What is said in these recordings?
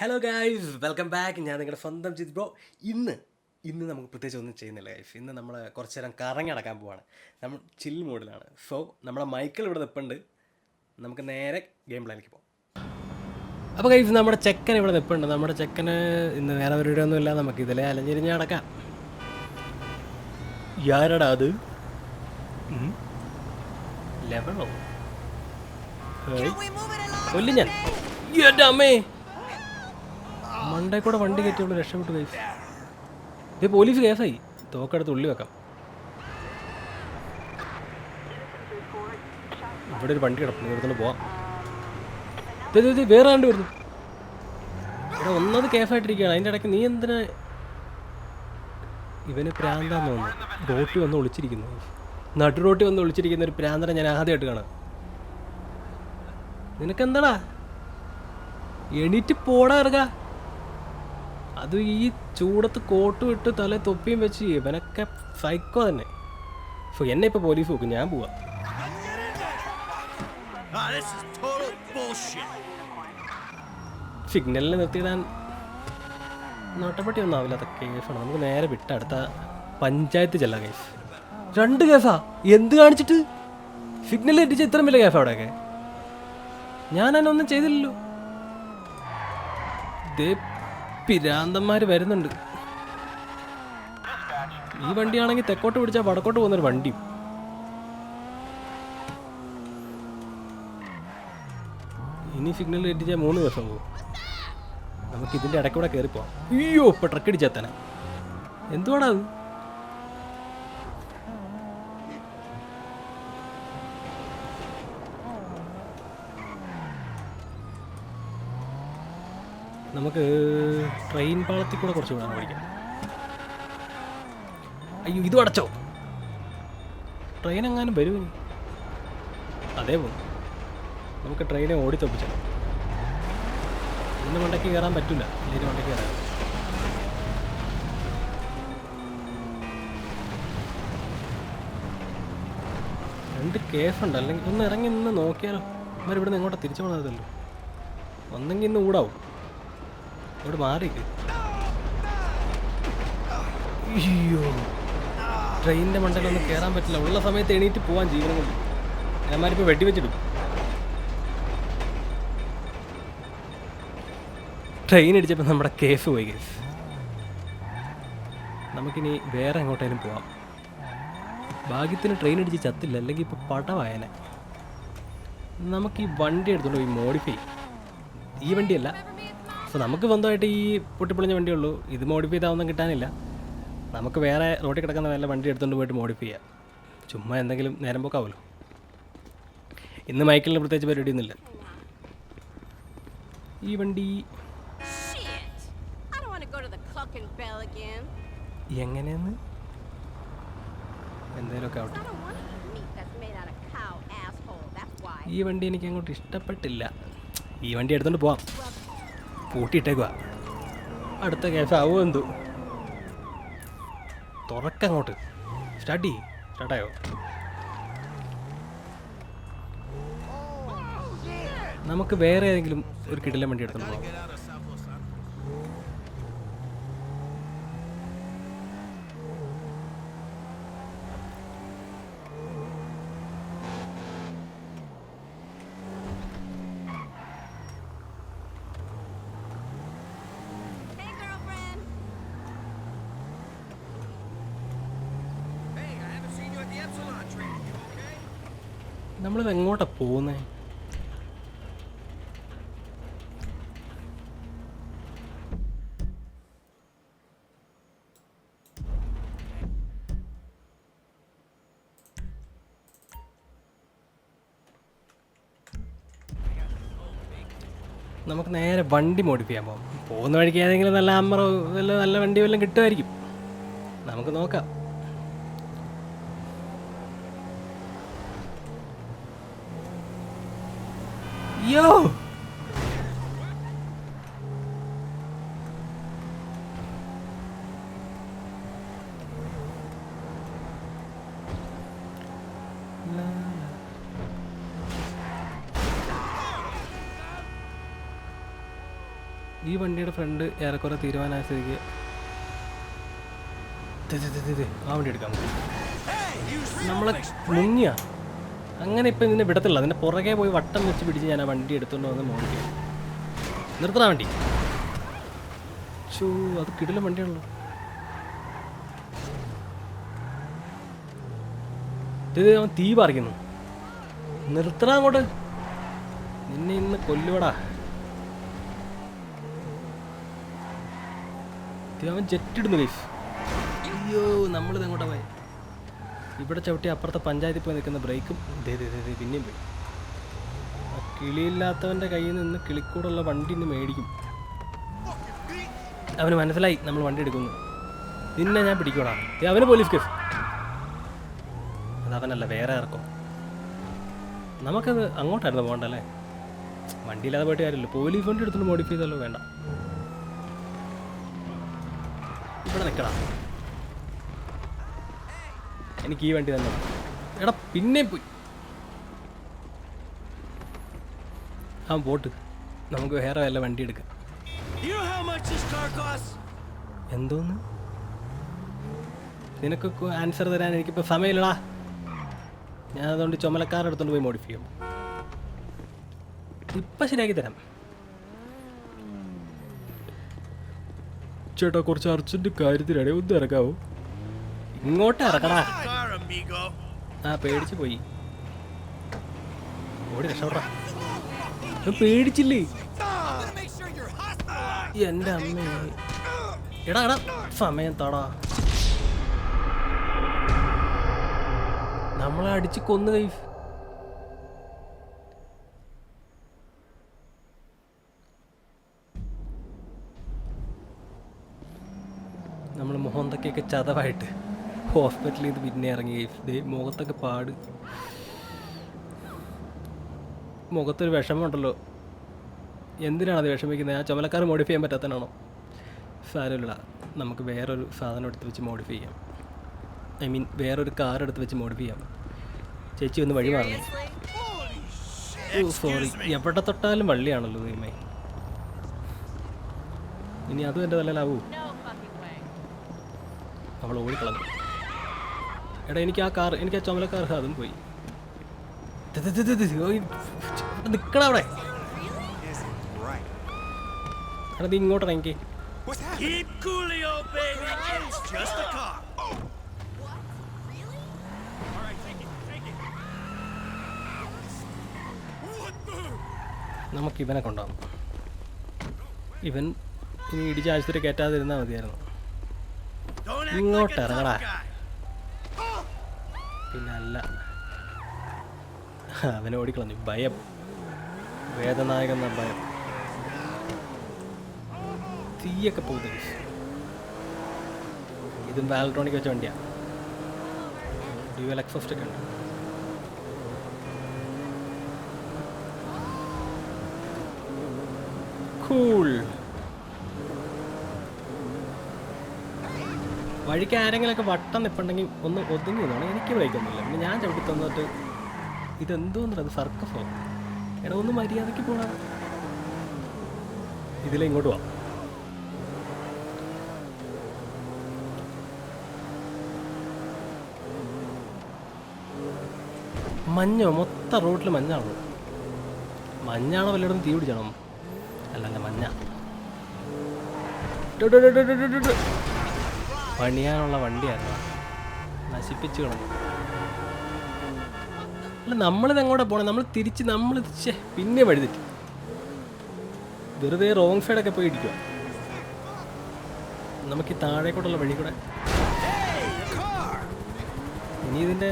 Hello guys welcome back ഞാൻ നിങ്ങളുടെ സ്വന്തം ചിത് ബ്രോ. ഇന്ന് ഇന്ന് നമുക്ക് പ്രത്യേകിച്ച് ഒന്നും ചെയ്യുന്നില്ല ഗൈസ് ഇന്ന് നമ്മൾ കുറച്ച് നേരം കറങ്ങി നടക്കാൻ പോവാണ്. നമ്മൾ ചിൽ മോഡിലാണ് സോ നമ്മുടെ മൈക്കിൾ ഇവിടെ നിൽപ്പുണ്ട് നമുക്ക് നേരെ ഗെയിം പ്ലാനിലേക്ക് പോകാം അപ്പോൾ ഗൈസ് നമ്മുടെ ചെക്കൻ ഇവിടെ നിൽപ്പുണ്ട് നമ്മുടെ ചെക്കന് ഇന്ന് വേറെ പരിപാടിയൊന്നും ഇല്ല നമുക്ക് ഇതിലെ അലഞ്ഞിരിഞ്ഞ് നടക്കാം. യാരടാ അത്? ലെവലോ കൊല്ലും ഞാൻ. എന്റെ അമ്മേ. മണ്ടേ കൂടെ വണ്ടി കയറ്റിയുള്ള രക്ഷപ്പെട്ടു കൈസ് ഇത് പോലീസ് കേസായി. തോക്കെടുത്ത് ഉള്ളി വെക്കാം. ഇവിടെ ഒരു വണ്ടി കിടപ്പുണ്ട്. ഇവിടുന്ന് പോവാം. ഇത് ഇത് വേറെ ആണ്ട് വരുന്നു ഇവിടെ ഒന്നത് കേസായിട്ടിരിക്കുകയാണ്. അതിന്റെ ഇടയ്ക്ക് നീ എന്തിനാ ഇവന് പ്രാന്താന്ന് തോന്നുന്നു. റോട്ടി വന്ന് ഒളിച്ചിരിക്കുന്നു. നടു റോട്ടി വന്ന് ഒളിച്ചിരിക്കുന്ന ഒരു പ്രാന്തനെ ഞാൻ ആദ്യമായിട്ട് കാണാം. നിനക്കെന്താടാ? എണീറ്റ് പോടാ ഇറങ്ങാ അത് ഈ ചൂടത്ത് കോട്ട് വിട്ട് തല തൊപ്പിയും വെച്ച് ഇവനൊക്കെ സൈക്കോ തന്നെ. എന്നെ ഇപ്പോൾ പോലീസ് നോക്കും ഞാൻ പോവാ. സിഗ്നലിൽ നിർത്തിയിടാൻ നട്ടപ്പെട്ടി ഒന്നും ആവില്ല അതൊക്കെ കേസാണ്. നമുക്ക് നേരെ വിട്ട അടുത്ത പഞ്ചായത്ത് ചെല്ലാം കേസ്. രണ്ട് കേസാ? എന്ത് കാണിച്ചിട്ട്? സിഗ്നൽ എത്തിച്ച ഇത്രയും വലിയ കേസാ അവിടെയൊക്കെ? ഞാൻ അതിനൊന്നും ചെയ്തില്ലല്ലോ. പിരാന്തന്മാർ വരുന്നുണ്ട്. ഈ വണ്ടിയാണെങ്കിൽ തെക്കോട്ട് പിടിച്ചാൽ വടക്കോട്ട് പോകുന്നൊരു വണ്ടി. ഇനി സിഗ്നൽ എത്തിച്ചാൽ മൂന്ന് ദിവസം പോകും. നമുക്ക് ഇതിന്റെ ഇടയ്ക്കൂടെ കയറിപ്പോവാം അയ്യോ ഇപ്പൊ ട്രക്ക് അടിച്ചെത്തനെ എന്തുവാടാ അത് നമുക്ക് ട്രെയിൻ പാളത്തിൽ കൂടെ കുറച്ച് വേണം പഠിക്കാം. അയ്യോ ഇത് അടച്ചോ. ട്രെയിൻ എങ്ങാനും വരുമോ അതേ പോകും നമുക്ക് ട്രെയിനെ ഓടിത്തൊപ്പിച്ചാൽ ഇതിന്റെ മണ്ടയ്ക്ക് കയറാൻ പറ്റില്ല ഇതിന്റെ മണ്ടയ്ക്ക് കയറാൻ രണ്ട് കേഫുണ്ട് അല്ലെങ്കിൽ ഒന്ന് ഇറങ്ങി നിന്ന് നോക്കിയാലോ. ഇവർ നിന്ന് ഇങ്ങോട്ട് തിരിച്ചു പോകാതല്ലോ ഒന്നെങ്കിൽ ഇന്ന് ഊടാവും. ഇവിടെ മാറിക്ക്. അയ്യോ. ട്രെയിനിന്റെ മണ്ടയിലൊന്നും കയറാൻ പറ്റില്ല. ഉള്ള സമയത്ത് എണീറ്റ് പോവാൻ ജീവനം കൊണ്ട്. ഞാന്മാരിപ്പോൾ വെട്ടിവെച്ചിടും ട്രെയിൻ അടിച്ചപ്പോൾ നമ്മുടെ കേസ് പോയി കേസ്. നമുക്കിനി വേറെ എങ്ങോട്ടേലും പോവാം. ഭാഗ്യത്തിന് ട്രെയിൻ അടിച്ച് ചത്തില്ല. അല്ലെങ്കിൽ ഇപ്പോൾ പടവായനെ. നമുക്ക് ഈ വണ്ടി എടുത്തുകൊണ്ട് പോയി മോഡിഫൈ ഈ വണ്ടിയല്ല സോ നമുക്ക് സ്വന്തമായിട്ട് ഈ പൊട്ടിപ്പൊളിഞ്ഞ വണ്ടിയുള്ളൂ. ഇത് മോഡിഫൈ ചെയ്താവൊന്നും കിട്ടാനില്ല. നമുക്ക് വേറെ റോട്ടിൽ കിടക്കുന്ന വല്ല വണ്ടി എടുത്തുകൊണ്ട് പോയിട്ട് മോഡിഫൈ ചെയ്യാം. ചുമ്മാ എന്തെങ്കിലും നേരം പോക്കാവുമല്ലോ ഇന്ന് മൈക്കിളിന് പ്രത്യേകിച്ച് പരിപാടിയൊന്നുമില്ല. ഈ വണ്ടി. എങ്ങനെയെന്ന്? എന്തേലൊക്കെ ആവട്ടെ. ഈ വണ്ടി എനിക്ക് അങ്ങോട്ട് ഇഷ്ടപ്പെട്ടില്ല. ഈ വണ്ടി എടുത്തോണ്ട് പോവാം. പൂട്ടിയിട്ടേക്കുക അടുത്ത കേസ് ആവോ എന്തു? തുറക്കങ്ങോട്ട് സ്റ്റാർട്ട് ചെയ്യ് സ്റ്റാർട്ടായോ നമുക്ക് വേറെ ഏതെങ്കിലും ഒരു കിടിലം വണ്ടി എടുത്തോണ്ട് നമുക്ക് നേരെ വണ്ടി മോഡിഫൈ പോകാം പോകുന്ന വഴിക്ക് ഏതെങ്കിലും നല്ല അമ്മറോ വല്ല നല്ല വണ്ടി വല്ലതും കിട്ടുമായിരിക്കും. നമുക്ക് നോക്കാം. യോ ഈ വണ്ടിയുടെ ഫ്രണ്ട് ഏറെക്കുറെ തീരുമാനമായ സ്ഥിതിക്ക്. ആ വണ്ടി എടുക്കാം. നമുക്ക്. നമ്മളെ മുങ്ങിയ. അങ്ങനെ ഇപ്പം ഇതിനെ വിടത്തില്ല. അതിന്റെ പുറകെ പോയി വട്ടം വെച്ച് പിടിച്ച് ഞാൻ ആ വണ്ടി എടുത്തുകൊണ്ട് വന്ന് മോണിക്ക് നിർത്തണ വണ്ടി? ചൂ അത് കിടിലും വണ്ടിയാണല്ലോ. ഇത് അവൻ തീ പറിക്കുന്നു. നിർത്തണ അങ്ങോട്ട്? നിന്നെ ഇന്ന് കൊല്ലുവടാ. ഇത് ജെറ്റ് ഇടുന്നു ഗൈസ് അയ്യോ നമ്മളിത് എങ്ങോട്ടാ പോയി? ഇവിടെ ചവിട്ടി അപ്പുറത്തെ പഞ്ചായത്തിൽ പോയി നിൽക്കുന്ന ബ്രേക്കും. പിന്നെയും പോയി. കിളിയില്ലാത്തവന്റെ കയ്യിൽ നിന്ന് കിളിക്കൂടുള്ള വണ്ടി ഇന്ന് മേടിക്കും. അവന് മനസ്സിലായി നമ്മൾ വണ്ടി എടുക്കുന്നു. നിന്നെ ഞാൻ പിടിക്കൂടാ അവന് പോലീസ് കേസ്. അത് അവനല്ല വേറെ ആർക്കും. നമുക്കത് അങ്ങോട്ടായിരുന്നു പോകണ്ടല്ലേ? വണ്ടിയില്ലാതെ പോയിട്ട് കാര്യമില്ല. പോലീസ് വണ്ടി എടുത്തുകൊണ്ട് മോഡിഫൈ ചെയ്തല്ലോ വേണ്ട. നിൽക്കണം. എനിക്ക് ഈ വണ്ടി തന്നെ. എടാ പിന്നെയും പോയി. ആ പോട്ട്. നമുക്ക് വേറെ വല്ല വണ്ടി എടുക്കാം? എന്തോന്ന്? നിനക്ക് ആൻസർ തരാൻ എനിക്കിപ്പോൾ സമയമില്ലടാ. ഞാൻ അതുകൊണ്ട് ചുമലക്കാർ എടുത്തോണ്ട് പോയി മോഡിഫൈ ചെയ്യും. ഇപ്പം ശരിയാക്കി തരാം. ചേട്ടാ കുറച്ച് അർജന്റ് കാര്യത്തിലാണ് ഒന്ന് ഇറക്കാവോ ഇങ്ങോട്ട് ഇറക്കടാ ആ പേടിച്ച് പോയി. ഓടി രക്ഷപ്പെടാ. പേടിച്ചില്ലേ. എന്റെ അമ്മേ. എടാ എടാ സമയം തടാ. നമ്മളെ അടിച്ച് കൊന്നു കൈ നമ്മൾ മുഖത്തൊക്കെയൊക്കെ ചതവായിട്ട്. ഹോസ്പിറ്റലിൽ നിന്ന് പിന്നെ ഇറങ്ങി. മുഖത്തൊക്കെ പാട്. മുഖത്തൊരു വിഷമമുണ്ടല്ലോ. എന്തിനാണ് അത് വിഷമിക്കുന്നത്? ആ ചുമലക്കാർ മോഡിഫൈ ചെയ്യാൻ പറ്റാത്തതാണോ സാരമില്ല നമുക്ക് വേറൊരു സാധനം എടുത്ത് വെച്ച് മോഡിഫൈ ചെയ്യാം. ഐ മീൻ വേറൊരു കാർ എടുത്ത് വെച്ച് മോഡിഫൈ ചെയ്യാം. ചേച്ചി ഒന്ന് വഴി മാറണം. ഓ സോറി എവിടെ തൊട്ടാലും വള്ളിയാണല്ലോ ഇനി അതും എന്റെ തലയിലാവൂ. അവൾ ഓടിക്കളഞ്ഞു. എടാ എനിക്ക് ആ കാർ എനിക്ക് ആ ചുമല കാർ അതും പോയി നിക്കണ അവിടെ. എടാ നീ ഇങ്ങോട്ട് എനിക്ക് a car. നമുക്ക് ഇവനെ കൊണ്ടാവും ഇവൻ ഇനി ഇടിച്ച് ആശുപത്രി കയറ്റാതിരുന്നാൽ മതിയായിരുന്നു. ഇങ്ങോട്ട് ഇറങ്ങടാ. പിന്നെ അല്ല അവനെ ഓടിക്കളഞ്ഞു. ഭയം. വേദനായകം എന്ന ഭയം. തീയൊക്കെ പോകുന്നത് ഇതും വാലക്ട്രോണിക് വെച്ച വണ്ടിയാ. ഡ്യൂവൽ എക്സോസ്റ്റ് ഒക്കെ ഉണ്ട്. കൂൾ വഴിക്ക് ആരെങ്കിലുമൊക്കെ വട്ടം നിപ്പുണ്ടെങ്കിൽ ഒന്ന് ഒതുങ്ങി നിന്നോണം. എനിക്ക് ബ്രേക്കൊന്നുമില്ല പിന്നെ ഞാൻ ചവിട്ടി തന്നിട്ട് ഇതെന്തോന്നു അത് സർക്കസോ എടാ ഒന്ന് മര്യാദയ്ക്ക് പോണ ഇതിലെ ഇങ്ങോട്ട് പോവാം മഞ്ഞോ? മൊത്തം റോഡിൽ മഞ്ഞാണോ മഞ്ഞാണോ വല്ലയിടത്തും തീ പിടിച്ചണം? അല്ല മഞ്ഞ. പണിയാനുള്ള വണ്ടിയായിരുന്നു നശിപ്പിച്ചു കളഞ്ഞു. അല്ല നമ്മളിത് എങ്ങോട്ടാ പോണേ? നമ്മൾ തിരിച്ച് നമ്മൾ പിന്നെ വഴി തെറ്റി. വെറുതെ റോങ് സൈഡൊക്കെ പോയി ഇടിക്കുക നമുക്ക് ഈ താഴേക്കോട്ടുള്ള വഴി കൂടെ. ഇനി ഇതിന്റെ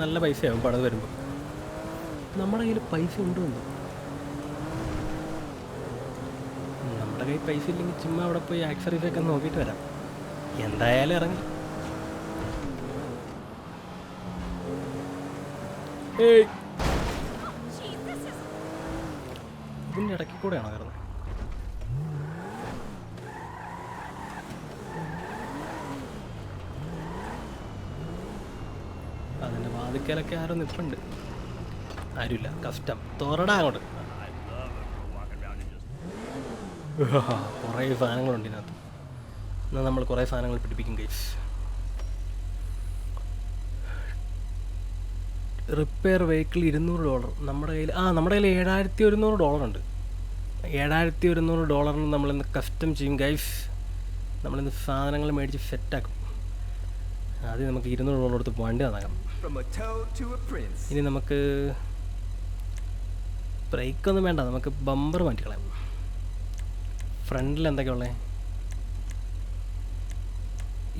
നല്ല പൈസയാവും പണിത് വരുമ്പോൾ നമ്മുടെ കയ്യിൽ പൈസ ഉണ്ടോ നമ്മുടെ കയ്യിൽ പൈസ ഇല്ലെങ്കിൽ ചുമ്മാ അവിടെ പോയി ആക്സറീസൊക്കെ നോക്കിയിട്ട് വരാം. എന്തായാലും ഇറങ്ങി. ഇതിന്റെ ഇടയ്ക്ക് കൂടെയാണോ കയറുന്നത്? അതിന്റെ വാതിക്കലൊക്കെ ആരോ നിൽപ്പുണ്ട് ആരുമില്ല. കഷ്ടം. തുറടാ അങ്ങോട്ട്. കുറേ സാധനങ്ങളുണ്ട് ഇതിനകത്ത്. എന്നാൽ നമ്മൾ കുറേ സാധനങ്ങൾ പിടിപ്പിക്കും ഗൈസ് റിപ്പയർ വെഹിക്കിൾ ഇരുന്നൂറ് ഡോളർ നമ്മുടെ കയ്യിൽ ആ നമ്മുടെ കയ്യിൽ ഏഴായിരത്തി ഒരുന്നൂറ് ഡോളർ ഉണ്ട് ഏഴായിരത്തി ഒരുന്നൂറ് ഡോളറിന് നമ്മളിന്ന് കസ്റ്റം ചെയ്യും ഗൈസ് നമ്മളിന്ന് സാധനങ്ങൾ മേടിച്ച് സെറ്റാക്കും ആദ്യം നമുക്ക് ഇരുന്നൂറ് ഡോളർ എടുത്ത് വണ്ടി നന്നാക്കാം. ഇനി നമുക്ക് ബ്രേക്കൊന്നും വേണ്ട. നമുക്ക് ബമ്പർ മാറ്റിക്കളയാം ഫ്രണ്ടിൽ എന്തൊക്കെയാ ഉള്ളത്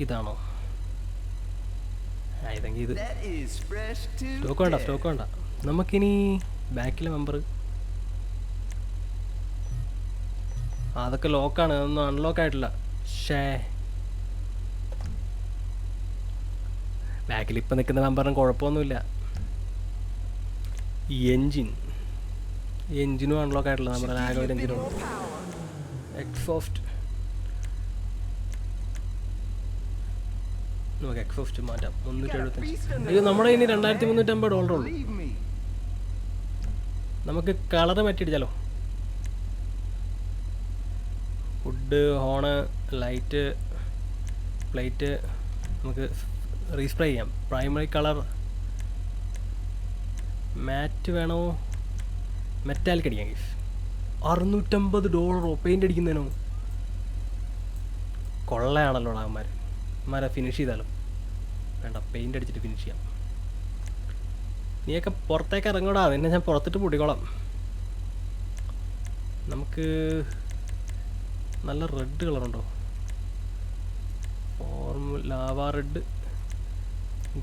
ഇതാണോ? ഇതെങ്കിൽ ഇത്. സ്റ്റോക്ക് വേണ്ട സ്റ്റോക്ക് വേണ്ട. നമുക്കിനി ബാക്കിലെ മെമ്പർ അതൊക്കെ ലോക്കാണ് അതൊന്നും അൺലോക്ക് ആയിട്ടില്ല. ഷേ ബാക്കിൽ ഇപ്പം നിൽക്കുന്ന മെമ്പറിന് കുഴപ്പമൊന്നുമില്ല. എൻജിൻ എൻജിനും അൺലോക്ക് ആയിട്ടില്ല നമ്മുടെ ലാഗ് ഒരു എൻജിനും എക്സോസ്റ്റ് നമുക്ക് എക്സോസ്റ്റ് മാറ്റാം. മുന്നൂറ്റി എഴുപത്തഞ്ച്. അയ്യോ നമ്മുടെ ഇനി രണ്ടായിരത്തി മുന്നൂറ്റമ്പത് ഡോളർ ഉള്ളൂ. നമുക്ക് കളറ് മാറ്റിയിടിച്ചാലോ? ഫുഡ് ഹോണ് ലൈറ്റ് പ്ലേറ്റ് നമുക്ക് റീസ്പ്രേ ചെയ്യാം. പ്രൈമറി കളർ മാറ്റ് വേണോ? മെറ്റാലിക് അടിക്കാം ഗീസ് അറുന്നൂറ്റമ്പത് ഡോളറോ പെയിന്റ് അടിക്കുന്നതിനോ കൊള്ളയാണല്ലോ അവന്മാർ അവന്മാരെ ഫിനിഷ് ചെയ്താലും. വേണ്ട പെയിന്റ് അടിച്ചിട്ട് ഫിനിഷ് ചെയ്യാം. നീയൊക്കെ പുറത്തേക്ക് ഇറങ്ങടാ നിന്നെ ഞാൻ പുറത്തിട്ട് പൊടിക്കോളാം നമുക്ക് നല്ല റെഡ് കളറുണ്ടോ ഓർമ്മ ലാവ റെഡ്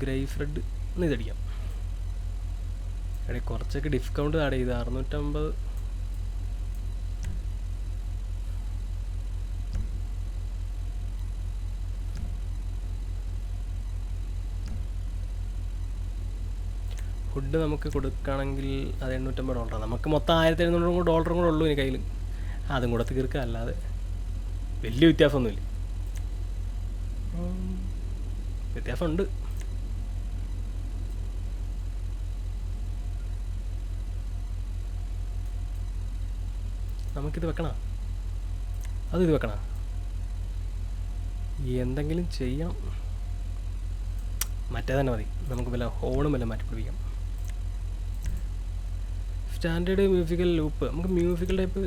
ഗ്രേസ് റെഡ് എന്ന് ഇതടിക്കാം. എടേ കുറച്ചൊക്കെ ഡിസ്കൗണ്ട് ആഡ് ചെയ്ത് അറുന്നൂറ്റമ്പത് ഫുഡ് നമുക്ക് കൊടുക്കുകയാണെങ്കിൽ അത് എണ്ണൂറ്റമ്പത് ഡോളറാണ് നമുക്ക് മൊത്തം ആയിരത്തി എഴുന്നൂറ് ഡോളറും കൂടെ ഉള്ളൂ ഇനി കയ്യിൽ അതും കൂടെ തീർക്കുക അല്ലാതെ വലിയ വ്യത്യാസമൊന്നുമില്ല. വ്യത്യാസമുണ്ട്. നമുക്കിത് വെക്കണോ? അത് ഇത് വെക്കണോ? എന്തെങ്കിലും ചെയ്യണം മറ്റേ തന്നെ മതി. നമുക്ക് വല്ല ഹോണും വല്ല മാറ്റി പിടിപ്പിക്കാം സ്റ്റാൻഡേർഡ് മ്യൂസിക്കൽ ലൂപ്പ് നമുക്ക് മ്യൂസിക്കൽ ടൈപ്പ്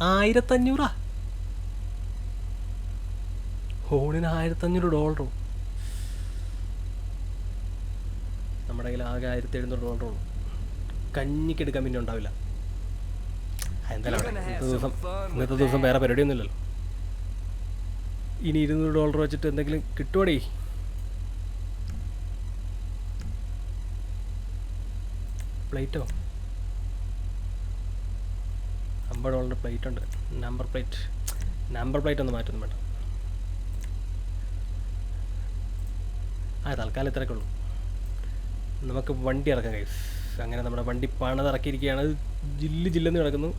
ആയിരത്തഞ്ഞൂറാ? ഹോണിന് ആയിരത്തഞ്ഞൂറ് ഡോളറോ? നമ്മുടെ കയ്യിൽ ആകെ ആയിരത്തി എഴുന്നൂറ് ഡോളറോ ഉള്ളൂ. കഞ്ഞിക്കെടുക്കാൻ പിന്നെ ഉണ്ടാവില്ല. എന്തായാലും. ഇന്നത്തെ ദിവസം ഇന്നത്തെ ദിവസം വേറെ പരിപാടിയൊന്നുമില്ലല്ലോ. ഇനി ഇരുന്നൂറ് ഡോളർ വെച്ചിട്ട് എന്തെങ്കിലും കിട്ടുവാടേ. പ്ലേറ്റോ അമ്പത് ഡോളറിന്റെ പ്ലേറ്റ് ഉണ്ട്. നമ്പർ പ്ലേറ്റ് നമ്പർ പ്ലേറ്റ് ഒന്ന് മാറ്റൊന്നും വേണ്ട ആ തൽക്കാലം ഇത്രയൊക്കെ ഉള്ളൂ. നമുക്ക് വണ്ടി ഇറക്കാം കൈസ് അങ്ങനെ നമ്മുടെ വണ്ടി പണിതിറക്കിയിരിക്കുകയാണ്. ജില്ല് ജില്ലെന്ന് കിടക്കുന്നു.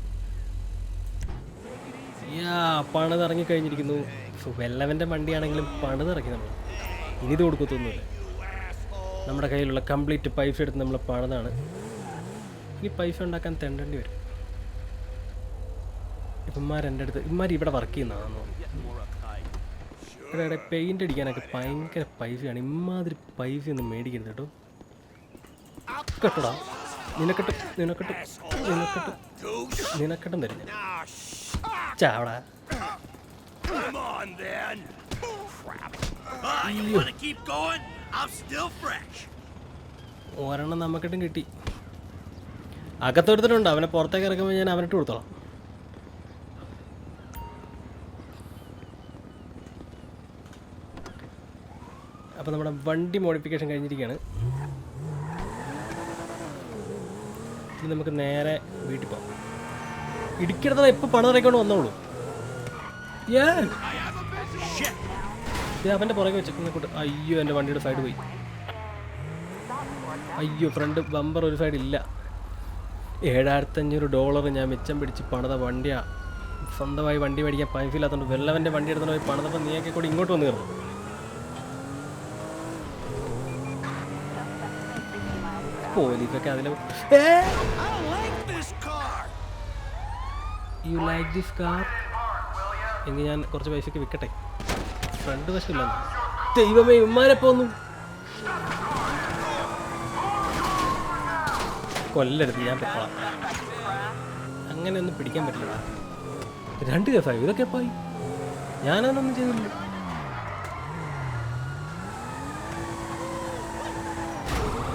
പണിതിറങ്ങി കഴിഞ്ഞിരിക്കുന്നു വെല്ലവന്റെ വണ്ടിയാണെങ്കിലും പണിതിറങ്ങി നമ്മൾ ഇനി ഇത് കൊടുക്കത്തൊന്നുമില്ല. നമ്മുടെ കയ്യിലുള്ള കംപ്ലീറ്റ് പൈസ എടുത്ത് നമ്മൾ പണിതാണ്. ഇനി പൈസ ഉണ്ടാക്കാൻ തെണ്ടേണ്ടി വരും. ഇപ്പന്മാർ എന്റെ അടുത്ത് ഇമാർ ഇവിടെ വർക്ക് ചെയ്യുന്നതാണോ ഇവിടെ പെയിന്റ് അടിക്കാനൊക്കെ ഭയങ്കര പൈസയാണ്. ഇമാതിരി പൈസ ഒന്നും മേടിക്കരുത് കേട്ടോ. കെട്ടടാ. നിനക്കെട്ട് നിനക്കെട്ട് നിനക്കെട്ട് നിനക്കെട്ടും തരും ചാവടാ come on then. Crap. Ah, you want to keep going? I'm still fresh. ഒരെണ്ണം നമുക്കിട്ടും കിട്ടി അകത്തൊരുത്തരുണ്ട് അവനെ പുറത്തേക്ക് ഇറക്കുമ്പോൾ ഞാൻ അവനിട്ട് കൊടുത്തോളാം അപ്പോൾ നമ്മുടെ വണ്ടി മോഡിഫിക്കേഷൻ കഴിഞ്ഞിരിക്കുകയാണ് ഇനി നമുക്ക് നേരെ വീട്ടിൽ പോകാം ഇടിക്കിടത്തത് എപ്പോൾ പണം ഇറക്കൊണ്ട് വന്നോളൂ. അവന്റെ അവന്റെ പുറകെ വെച്ചിട്ട് അയ്യോ എന്റെ വണ്ടിയുടെ സൈഡ് പോയി. അയ്യോ ഫ്രണ്ട് ബമ്പർ ഒരു സൈഡ് ഇല്ല. ഏഴായിരത്തഞ്ഞൂറ് ഡോളർ ഞാൻ മിച്ചം പിടിച്ച് പണിത വണ്ടിയാ. സ്വന്തമായി വണ്ടി മേടിക്കാൻ പൈസ ഇല്ലാത്തതുകൊണ്ട് വെള്ളവന്റെ വണ്ടി എടുത്തു പോയി പണിതപ്പോൾ നീയൊക്കെ കൂടി ഇങ്ങോട്ട് വന്ന് കയറുന്നു. പോലീസൊക്കെ this car. You like this car എങ്കിൽ ഞാൻ കുറച്ച് പൈസയ്ക്ക് വിൽക്കട്ടെ. ഫ്രണ്ട് വശമില്ല. ദൈവമേ ഉമ്മാരെ പോന്നു. കൊല്ലരുത് ഞാൻ പൊക്കോളാം അങ്ങനെ ഒന്നും പിടിക്കാൻ പറ്റില്ല രണ്ട് ദിവസമായി ഇതൊക്കെ പോയി ഞാനതൊന്നും ചെയ്തില്ല.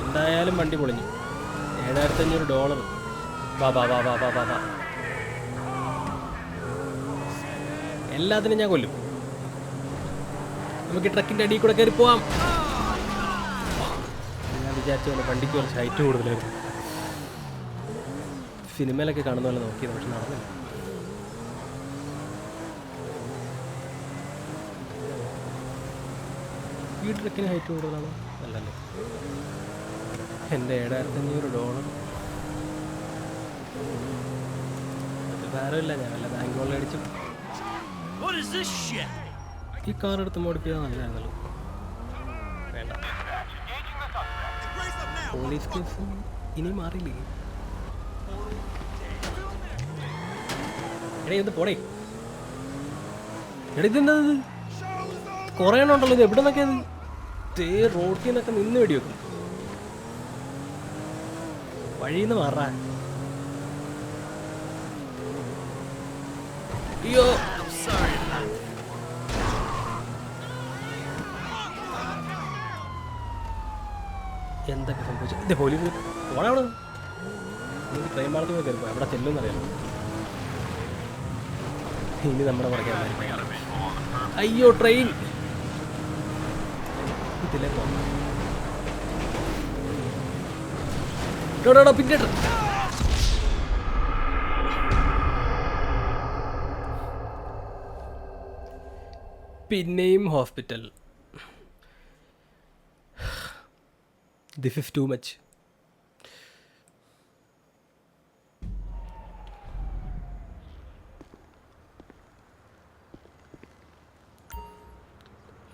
എന്തായാലും വണ്ടി പൊളിഞ്ഞു. ഏഴായിരത്തി അഞ്ഞൂറ് ഡോളർ വാ വാ വാ വാ വാ വാ വാ എല്ലാത്തിനും ഞാൻ കൊല്ലും. നമുക്ക് ട്രക്കിന്റെ അടിയിൽ കൂടെ കയറി പോവാം. ഞാൻ വിചാരിച്ച പോലെ വണ്ടിക്ക് കുറച്ച് ഹൈറ്റ് കൂടുതലായിരുന്നു. സിനിമയിലൊക്കെ കാണുന്ന പോലെ നോക്കിയത് പക്ഷെ നടന്നില്ല. ഈ ട്രക്കിന് ഹൈറ്റ് കൂടുതലാണോ? അല്ലല്ലേ. എന്റെ ഏഴായിരത്തി അഞ്ഞൂറ് ഡോളർ അത് ഭാരമില്ല ഞാൻ വല്ല ബാങ്ക് വെള്ളം അടിച്ചു ഈ കാർ എടുത്ത് മോഡിഫൈ ചെയ്താൽ നല്ലതായിരുന്നല്ലോ വേണ്ട. പോലീസ് കേസ് ഇനി മാറിയില്ലേ? എടേ ഇത് പോടേ എടാ ഇതെന്താ ഇത്? കുറേ എണ്ണം ഉണ്ടല്ലോ ഇത്. എവിടെ നിന്നൊക്കെ ഇത്? തേ റോട്ടിൽ നിന്നൊക്കെ നിന്ന് വെടി വെക്കും വഴിയിൽ നിന്ന് മാറാ. അയ്യോ. Sorry. എന്തൊക്കെ സംഭവിച്ചു? ഇത് പോലീസ് പോണവിടെ അവിടെ. ട്രെയിൻ പോയി കയറിപ്പോ എവിടെ ചെല്ലുമെന്ന് അറിയാം ഇനി നമ്മുടെ പുറകെ അയ്യോ ട്രെയിൻ ഇതിലെ പോടാ പിന്നെ പിന്നെയും hospital. This is too much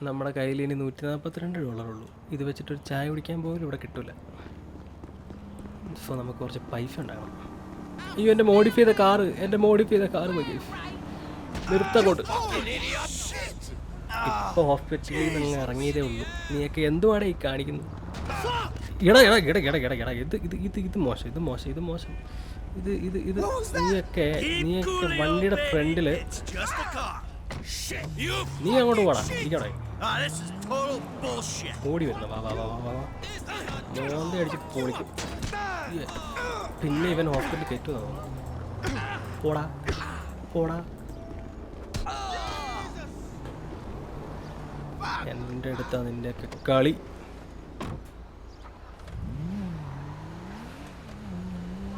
നമ്മുടെ കയ്യിൽ ഇനി നൂറ്റി നാൽപ്പത്തിരണ്ട് ഡോളറുള്ളൂ ഇത് വെച്ചിട്ടൊരു ചായ കുടിക്കാൻ പോലും ഇവിടെ കിട്ടില്ല സോ നമുക്ക് കുറച്ച് പൈസ ഉണ്ടാകണം അയ്യോ എന്റെ മോഡിഫൈ ചെയ്ത കാറ് എന്റെ മോഡിഫൈ ചെയ്ത കാറ് പോയി നിർത്തങ്ങോട്ട് ഇപ്പോൾ ഹോസ്പിറ്റലിൽ നിന്ന് ഇറങ്ങിയതേ ഉള്ളൂ. നീയൊക്കെ എന്തുവാണ് ഈ കാണിക്കുന്നത്? ഇട എടാ എടാ എടാ എടാ ഇട ഇത് ഇത് ഇത് ഇത് മോശം ഇത് മോശം ഇത് മോശം. ഇത് ഇത് ഇത് നീയൊക്കെ നീയൊക്കെ വണ്ടിയുടെ. You. നീ അങ്ങോട്ട് പോടാ ഇരിക്കടെ Ah, ഓടി വരുന്നു? വാ വാ വാ വാ വാ. അടിച്ച് പൊളിക്കും. പിന്നെ ഇവൻ ഹോസ്പിറ്റലിൽ കയറ്റുമോ പോടാ പോടാ. എന്റെ അടുത്താ നിന്റെ കളി.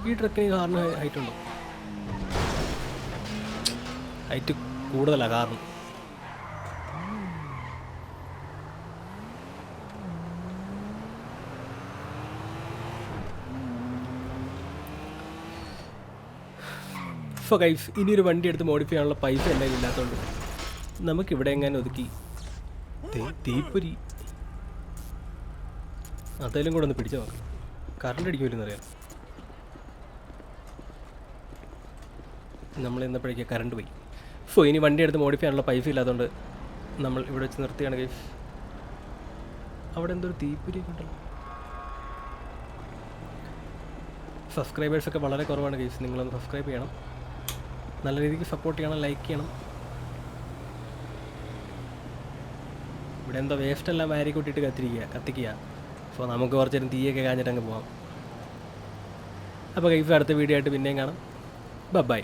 ഈ ട്രക്കിന് കാറിന് ഹൈറ്റ് ഉണ്ടോ ഹൈറ്റ് കൂടുതലാണ് കാറിന് ഇപ്പോൾ കൈസ് ഇനിയൊരു വണ്ടി എടുത്ത് മോഡിഫൈ ചെയ്യാനുള്ള പൈസ എന്റെ ഇല്ലാത്തതുകൊണ്ട് നമുക്കിവിടെ എങ്ങനെ ഒതുക്കി. തീപ്പൊരി. അതേലും കൂടെ ഒന്ന് പിടിച്ചു നോക്കാം. കറണ്ട് അടിക്കുമല്ലോ നമ്മൾ ഇന്നപ്പോഴേക്ക് കറണ്ട് പോയി. സോ ഇനി വണ്ടി എടുത്ത് മോഡിഫൈ ചെയ്യാനുള്ള പൈസ ഇല്ലാത്തതുകൊണ്ട് നമ്മൾ ഇവിടെ വെച്ച് നിർത്തിയാണ് ഗൈസ്. അവിടെ എന്തൊരു തീപ്പൊരി ഉണ്ടല്ലോ. സബ്സ്ക്രൈബേഴ്സൊക്കെ വളരെ കുറവാണ് ഗൈസ്. നിങ്ങളൊന്ന് സബ്സ്ക്രൈബ് ചെയ്യണം. നല്ല രീതിക്ക് സപ്പോർട്ട് ചെയ്യണം ലൈക്ക് ചെയ്യണം. ഇവിടെ എന്തോ വേസ്റ്റ് എല്ലാം വാരി കൂട്ടിയിട്ട് കത്തിരിക്കുക കത്തിക്കുക. സോ നമുക്ക് കുറച്ച് നേരം തീയൊക്കെ കാഞ്ഞിട്ട് അങ്ങ് പോവാം. അപ്പോൾ ഗൈസ് അടുത്ത വീഡിയോ ആയിട്ട് പിന്നെയും കാണാം. ബൈ